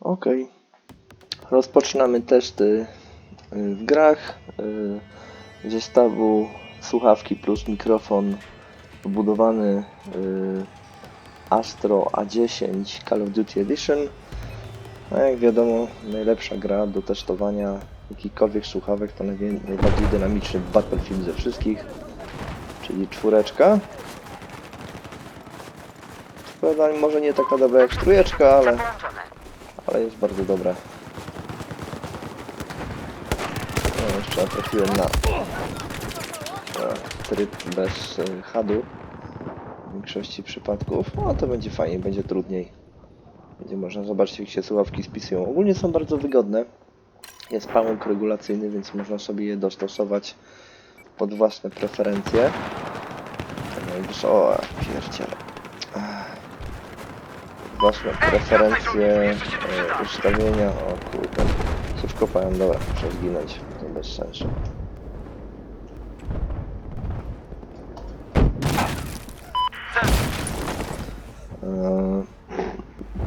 Ok. Rozpoczynamy testy y, w grach. y, Zestawu słuchawki plus mikrofon wbudowany y, Astro A10 Call of Duty Edition. No jak wiadomo, najlepsza gra do testowania jakichkolwiek słuchawek to najbardziej dynamiczny Battlefield ze wszystkich, czyli czwóreczka. Prawda, może nie taka dobra jak trójeczka, ale ale jest bardzo dobre. No, jeszcze trafiłem na tryb bez e, hadu w większości przypadków. No to będzie fajnie, będzie trudniej. Będzie można zobaczyć jak się słuchawki spisują. Ogólnie są bardzo wygodne. Jest pałąk regulacyjny, więc można sobie je dostosować pod własne preferencje. No i wiesz, o, pierdziele własne preferencje, e, ustawienia, o kurde, coś kopałem, dobra, muszę zginąć, to bez sensu. E,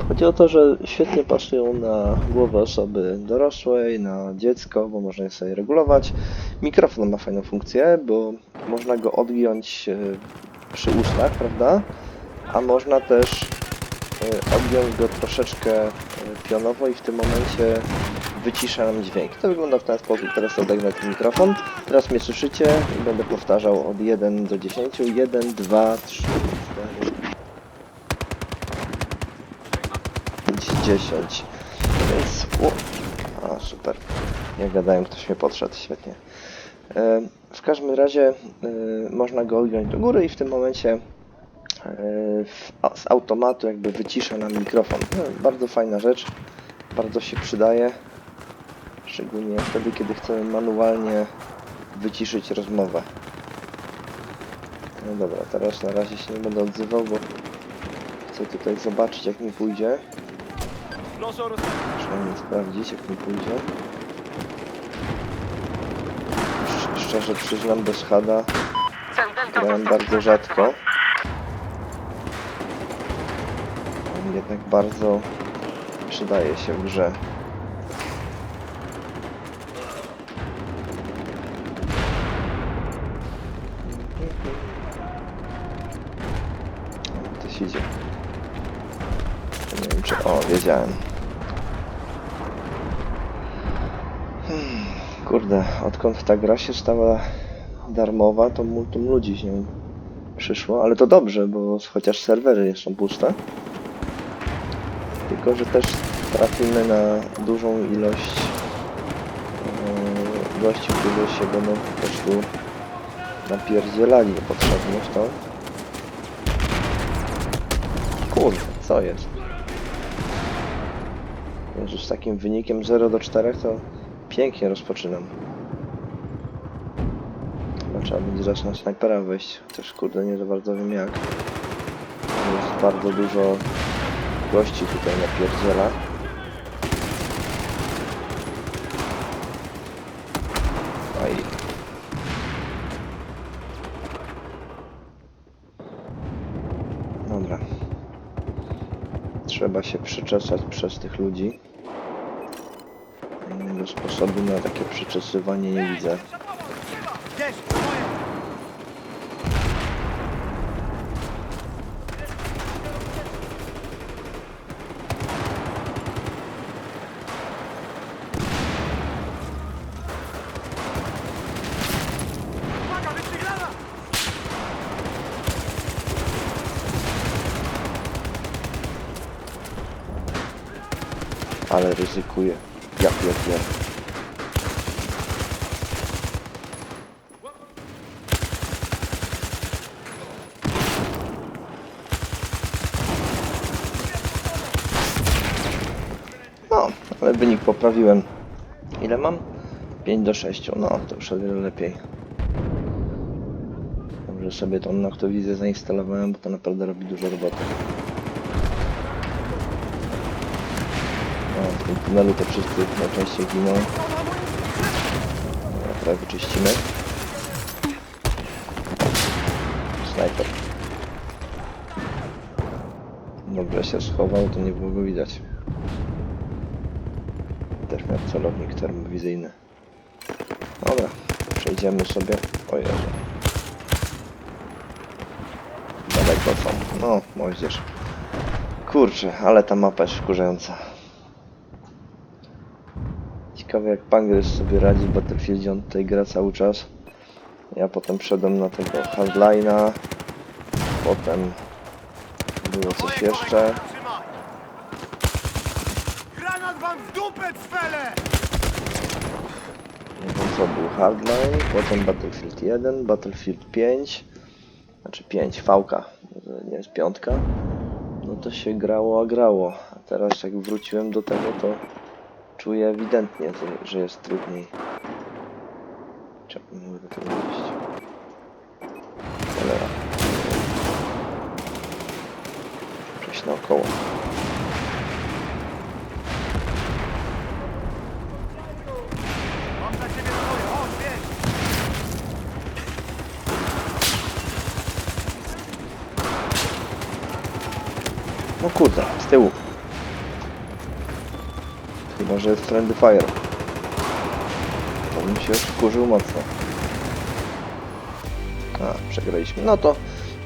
Chodzi o to, że świetnie pasują na głowę osoby dorosłej, na dziecko, bo można je sobie regulować. Mikrofon ma fajną funkcję, bo można go odgiąć e, przy ustach, prawda? A można też e, odgiąć go troszeczkę e, pionowo i w tym momencie wycisza dźwięk. To wygląda w ten sposób. Teraz odegnę ten mikrofon. Teraz mnie słyszycie i będę powtarzał od 1 do 10. 1, 2, 3, 4, 5, 10. Więc... O, a, super. Jak gadałem, ktoś mnie podszedł. Świetnie. E, W każdym razie można go odgiąć do góry i w tym momencie z automatu jakby wycisza nam mikrofon. No, bardzo fajna rzecz, bardzo się przydaje, szczególnie wtedy, kiedy chcemy manualnie wyciszyć rozmowę. No dobra, teraz na razie się nie będę odzywał, bo chcę tutaj zobaczyć jak mi pójdzie. Przynajmniej sprawdzić jak mi pójdzie. Szcz- Szczerze przyznam, bez hada grałem bardzo rzadko. Jednak bardzo przydaje się w grze. To się idzie. Nie wiem czy... O, wiedziałem. Hmm, Kurde, odkąd ta gra się stała darmowa, to multum ludzi nią przyszło, ale to dobrze, bo chociaż serwery są puste. Tylko, że też trafimy na dużą ilość e, gości, którzy się będą po prostu napierdzielali niepotrzebnie w to. Kurde, co jest? Jezu, z takim wynikiem 0 do 4 to pięknie rozpoczynam. Chyba trzeba będzie zacząć na snajpera wejść, chociaż kurde nie za bardzo wiem jak. Jest bardzo dużo gości tutaj napierdziela. Aj. Dobra. Trzeba się przeczesać przez tych ludzi. Innego sposobu na takie przeczesywanie nie widzę. Ale ryzykuję. Ja pierdzielę. No, ale wynik poprawiłem. Ile mam? 5 do 6. No, to już o wiele lepiej. Dobrze sobie tą noktowizję zainstalowałem, bo to naprawdę robi dużo roboty. No, w tym tunelu to wszyscy najczęściej giną. Teraz wyczyścimy. Snajper. No, Dobrze się schował, to nie było go widać. też miał celownik termowizyjny. Dobra, przejdziemy sobie. O Jezu. Daleko są. No, moździerz. Kurczę, ale ta mapa jest wkurzająca. Ciekawe jak Pangres sobie radzi w Battlefieldzie, on tutaj gra cały czas. Ja potem wszedłem na tego Hardline'a. Potem było coś jeszcze. Granat wam w dupę, cwele! Nie wiem co był Hardline, potem Battlefield 1, Battlefield 5, znaczy 5, VK, nie jest piątka. No to się grało, a grało. A teraz jak wróciłem do tego, to czuję ewidentnie, że- jest trudniej. Czemu nie mogę tego wejść? Cholera. Przejść naokoło. No kurde, z tyłu. Chyba, że jest Friendly Fire. To bym się wkurzył mocno. A, przegraliśmy. No to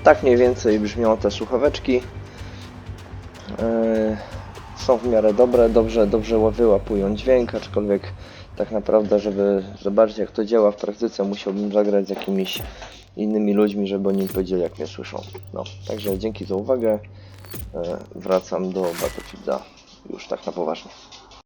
tak mniej więcej brzmią te słuchaweczki. Yy, są w miarę dobre, dobrze, dobrze wyłapują dźwięk, aczkolwiek tak naprawdę, żeby zobaczyć jak to działa w praktyce, musiałbym zagrać z jakimiś innymi ludźmi, żeby oni powiedzieli jak mnie słyszą. No, także dzięki za uwagę. E, wracam do Battlefielda już tak na poważnie.